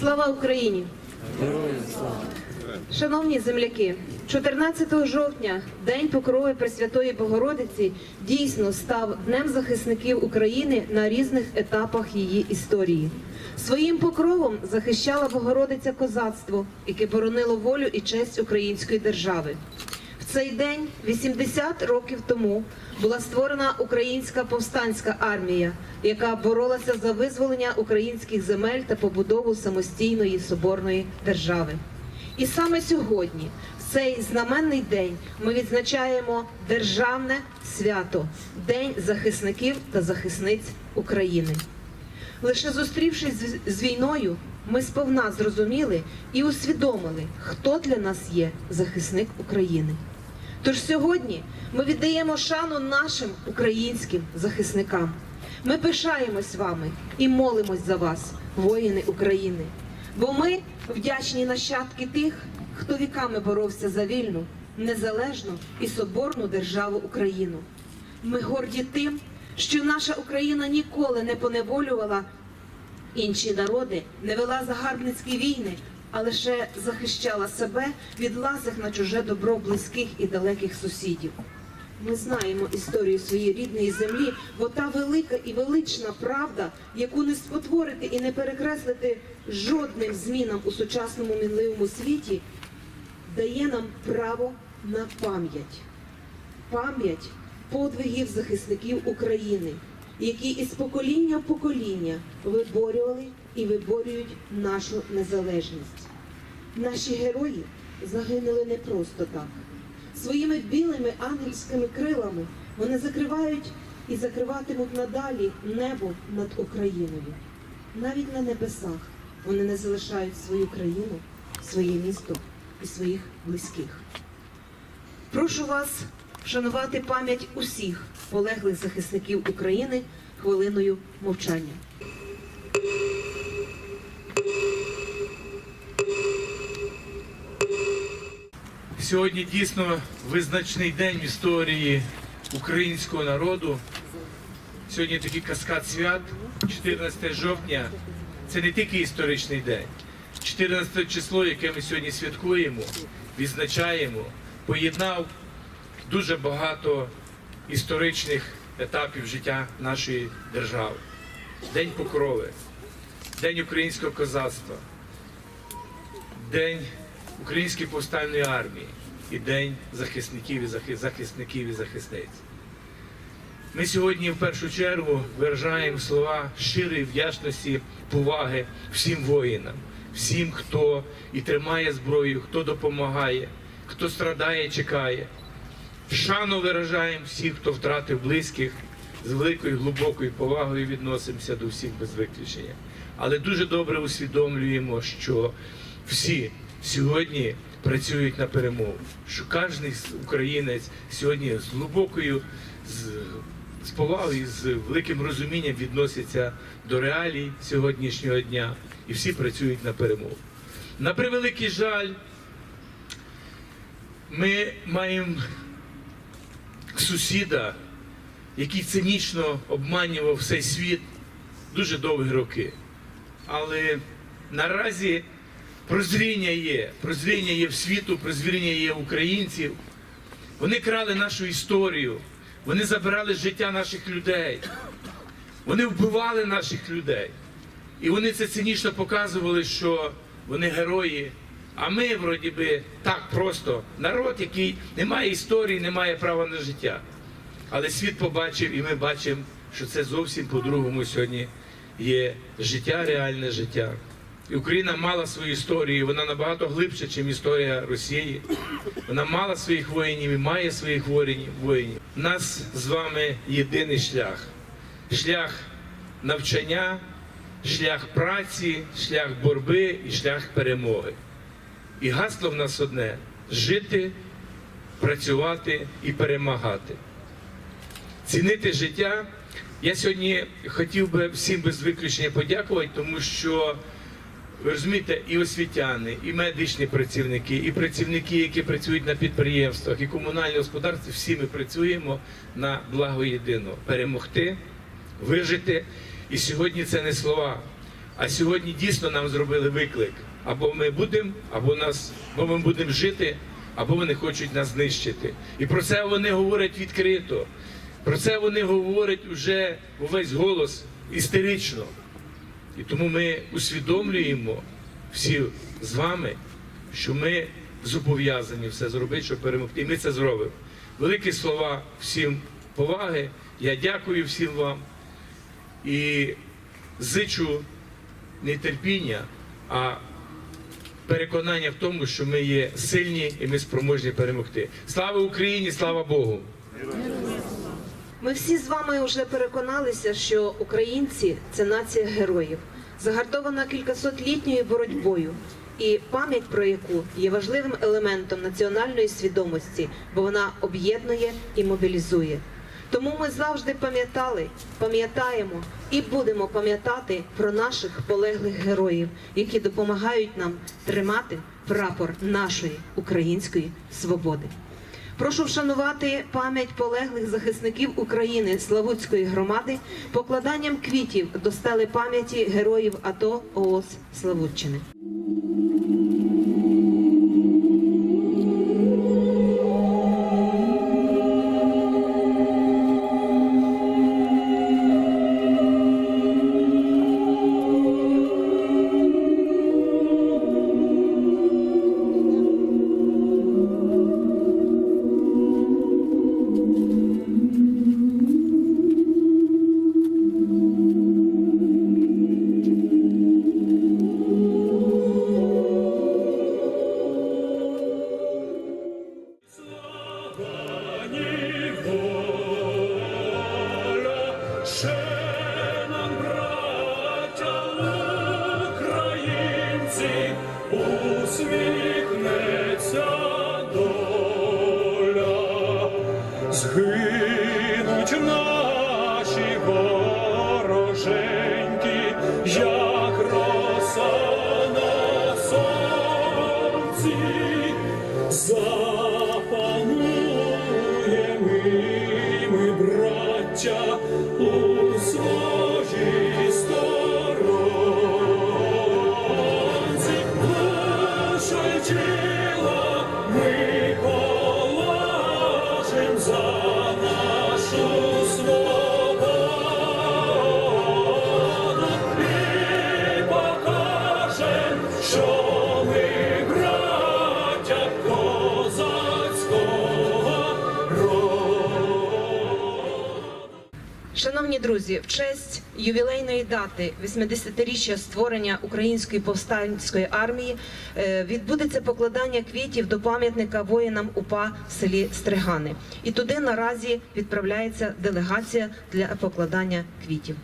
Слава Україні! Шановні земляки, 14 жовтня, День Покрови Пресвятої Богородиці, дійсно став Днем захисників України на різних етапах її історії. Своїм покровом захищала Богородиця козацтво, яке боронило волю і честь української держави. Цей день, 80 років тому, була створена українська повстанська армія, яка боролася за визволення українських земель та побудову самостійної соборної держави. І саме сьогодні, в цей знаменний день, ми відзначаємо державне свято День захисників та захисниць України. Лише зустрівшись з війною, ми сповна зрозуміли і усвідомили, хто для нас є захисник України. Тож сьогодні ми віддаємо шану нашим українським захисникам. Ми пишаємось вами і молимось за вас, воїни України. Бо ми вдячні нащадки тих, хто віками боровся за вільну, незалежну і соборну державу Україну. Ми горді тим, що наша Україна ніколи не поневолювала інші народи, не вела загарбницькі війни, а лише захищала себе від ласих на чуже добро близьких і далеких сусідів. Ми знаємо історію своєї рідної землі, бо та велика і велична правда, яку не спотворити і не перекреслити жодним змінам у сучасному мінливому світі, дає нам право на пам'ять пам'ять подвигів захисників України, які із покоління в покоління виборювали і виборюють нашу незалежність. Наші герої загинули не просто так. Своїми білими ангельськими крилами вони закривають і закриватимуть надалі небо над Україною. Навіть на небесах вони не залишають свою країну, своє місто і своїх близьких. Прошу вас вшанувати пам'ять усіх полеглих захисників України хвилиною мовчання. Сьогодні дійсно визначний день в історії українського народу. Сьогодні такий каскад свят, 14 жовтня. Це не тільки історичний день. 14 число, яке ми сьогодні святкуємо, відзначаємо, поєднав дуже багато історичних етапів життя нашої держави. День покрови, День українського козацтва, День Української повстальної армії і День захисників і захи- захисників і захисниць. Ми сьогодні в першу чергу виражаємо слова щирої вдячності, поваги всім воїнам, всім, хто і тримає зброю, хто допомагає, хто страдає, чекає. Шану виражаємо всіх, хто втратив близьких, з великою глибокою повагою відносимося до всіх без виключення. Але дуже добре усвідомлюємо, що всі сьогодні працюють на перемогу. Що кожен українець сьогодні з глибокою з, з повагою, з великим розумінням відноситься до реалій сьогоднішнього дня, і всі працюють на перемогу. На превеликий жаль, ми маємо сусіда, який цинічно обманював всей світ дуже довгі роки. Але наразі прозріння є, прозріння є в світу, прозріння є українців. Вони крали нашу історію, вони забирали життя наших людей, вони вбивали наших людей. І вони це цинічно показували, що вони герої. А ми, вроді би, так просто народ, який не має історії, не має права на життя. Але світ побачив, і ми бачимо, що це зовсім по-другому сьогодні є життя, реальне життя. Україна мала свою історію, вона набагато глибше, ніж історія Росії. Вона мала своїх воїнів і має своїх воїнів. У нас з вами єдиний шлях шлях навчання, шлях праці, шлях боротьби і шлях перемоги. І гасло в нас одне жити, працювати і перемагати. Цінити життя. Я сьогодні хотів би всім без виключення подякувати, тому що розумієте, і освітяни, і медичні працівники, і працівники, які працюють на підприємствах, і комунальне господарство, всі ми працюємо на благо єдиного перемогти, вижити. І сьогодні це не слова, А сьогодні дійсно нам зробили виклик. Або ми будемо, або нас, або ми будемо жити, або вони хочуть нас знищити. І про це вони говорять відкрито. Про це вони говорять уже увесь голос істерично. І тому ми усвідомлюємо всі з вами, що ми зобов'язані все зробити, щоб перемогти. І ми це зробимо. Великі слова всім поваги. Я дякую всім вам і зичу не терпіння, а переконання в тому, що ми є сильні і ми спроможні перемогти. Слава Україні, слава Богу! Ми всі з вами вже переконалися, що українці це нація героїв, загартована кількасотлітньою боротьбою, і пам'ять про яку є важливим елементом національної свідомості, бо вона об'єднує і мобілізує. Тому ми завжди пам'ятали, пам'ятаємо і будемо пам'ятати про наших полеглих героїв, які допомагають нам тримати прапор нашої української свободи. Прошу вшанувати пам'ять полеглих захисників України Славутської громади покладанням квітів до стели пам'яті героїв АТО ООС Славутчини. Boże. Друзі, в честь ювілейної дати 80-річчя створення Української повстанської армії е, відбудеться покладання квітів до пам'ятника воїнам УПА в селі Стригани. І туди наразі відправляється делегація для покладання квітів.